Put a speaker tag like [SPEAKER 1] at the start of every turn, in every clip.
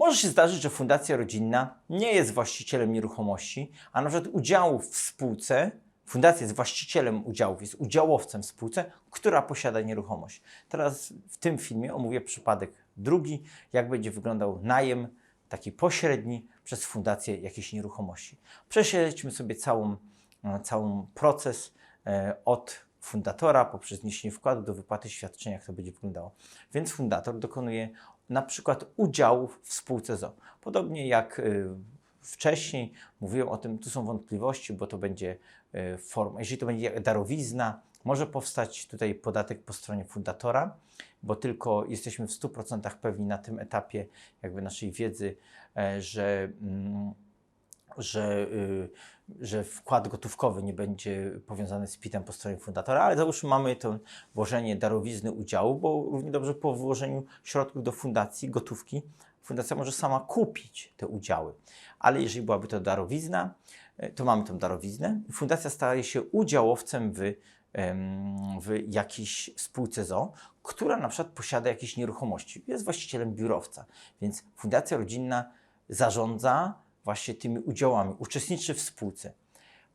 [SPEAKER 1] Może się zdarzyć, że fundacja rodzinna nie jest właścicielem nieruchomości, a na przykład udziałów w spółce, fundacja jest właścicielem udziałów, jest udziałowcem w spółce, która posiada nieruchomość. Teraz w tym filmie omówię przypadek drugi, jak będzie wyglądał najem taki pośredni przez fundację jakiejś nieruchomości. Prześledźmy sobie całą, e, całą proces e, od fundatora poprzez zniesienie wkładu do wypłaty świadczenia, jak to będzie wyglądało. Więc fundator dokonuje na przykład udziałów w spółce ZO. Podobnie jak y, wcześniej mówiłem o tym, tu są wątpliwości, bo to będzie y, forma, jeżeli to będzie darowizna, może powstać tutaj podatek po stronie fundatora, bo tylko jesteśmy w 100% pewni na tym etapie jakby naszej wiedzy, e, że mm, że, y, że wkład gotówkowy nie będzie powiązany z PIT-em po stronie fundatora, ale załóżmy mamy to włożenie darowizny udziału, bo równie dobrze po włożeniu środków do fundacji, gotówki, fundacja może sama kupić te udziały. Ale jeżeli byłaby to darowizna, y, to mamy tą darowiznę fundacja staje się udziałowcem w, w jakiejś spółce ZO, która na przykład posiada jakieś nieruchomości, jest właścicielem biurowca. Więc fundacja rodzinna zarządza właśnie tymi udziałami, uczestniczy w spółce,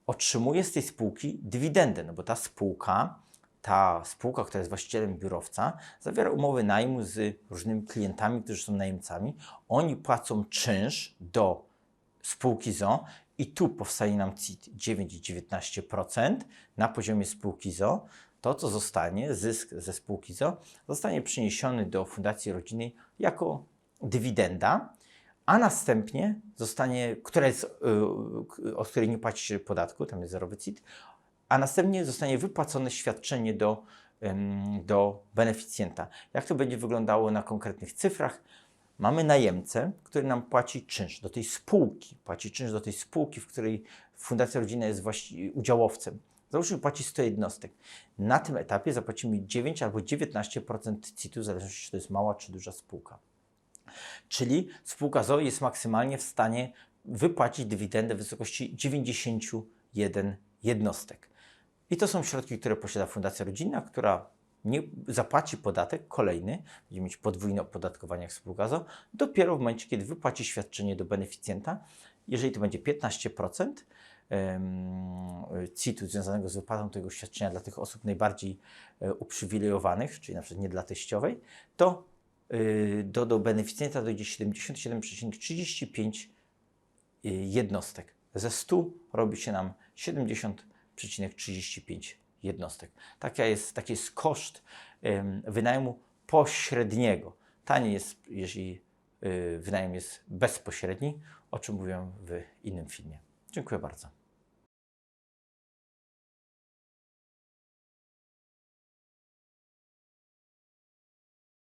[SPEAKER 1] otrzymuje z tej spółki dywidendę, no bo ta spółka, ta spółka, która jest właścicielem biurowca, zawiera umowy najmu z różnymi klientami, którzy są najemcami. Oni płacą czynsz do spółki ZO i tu powstaje nam CIT 9,19% na poziomie spółki ZO. To, co zostanie, zysk ze spółki ZO, zostanie przeniesiony do Fundacji Rodzinnej jako dywidenda, a następnie zostanie, która jest, y, od której nie płaci się podatku, tam jest zerowy CIT, a następnie zostanie wypłacone świadczenie do, do beneficjenta. Jak to będzie wyglądało na konkretnych cyfrach? Mamy najemcę, który nam płaci czynsz do tej spółki, płaci czynsz do tej spółki, w której Fundacja Rodzinna jest właści- udziałowcem. Załóżmy, płaci 100 jednostek. Na tym etapie zapłacimy 9 albo 19% CIT-u, w zależności czy to jest mała czy duża spółka. Czyli spółka ZO jest maksymalnie w stanie wypłacić dywidendę w wysokości 91 jednostek. I to są środki, które posiada Fundacja Rodzinna, która nie zapłaci podatek kolejny, będzie mieć podwójne opodatkowanie jak spółka ZO, dopiero w momencie, kiedy wypłaci świadczenie do beneficjenta. Jeżeli to będzie 15% em, CIT-u związanego z wypłatą tego świadczenia dla tych osób najbardziej e, uprzywilejowanych, czyli na przykład nie dla teściowej, to do, do beneficjenta dojdzie 77,35 y, jednostek. Ze 100 robi się nam 70,35 jednostek. Taka jest, taki jest koszt wynajmu pośredniego. Taniej jest, jeżeli y, wynajem jest bezpośredni, o czym mówiłem w innym filmie. Dziękuję bardzo.